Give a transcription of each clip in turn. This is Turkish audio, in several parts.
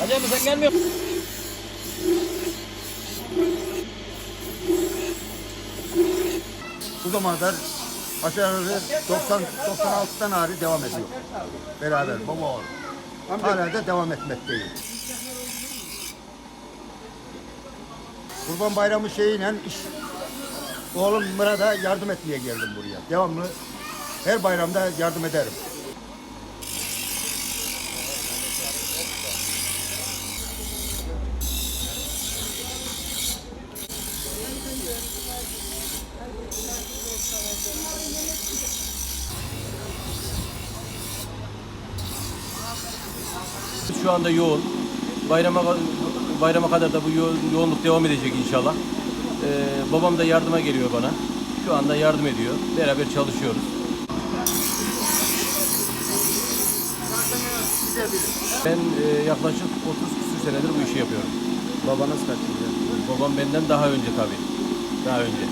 Hacı sen gelmiyor? Bu zamana kadar aşağı yukarı 90 96'dan beri devam ediyor. Beraber baba oğul. Hala da devam etmekteyiz. Kurban Bayramı şeyiyle iş oğlum Murat'a yardım etmeye geldim buraya. Devamlı her bayramda yardım ederim. Şu anda yoğun. Bayrama bayrama kadar da bu yo- yoğunluk devam edecek inşallah. Ee, babam da yardıma geliyor bana. Şu anda yardım ediyor. Beraber çalışıyoruz. Ben e, yaklaşık 30 küsur senedir bu işi yapıyorum. Babanız kaç yıl? Babam benden daha önce tabii. Daha önce.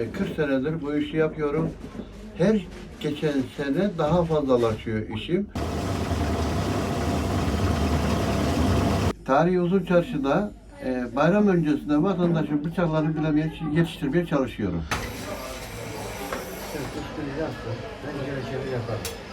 E, 40 senedir bu işi yapıyorum. Her geçen sene daha fazlalaşıyor işim. Tarihi Uzun Çarşı'da e, bayram öncesinde vatandaşın bıçaklarını bilemeye yetiştirmeye çalışıyorum. Ben yaparım.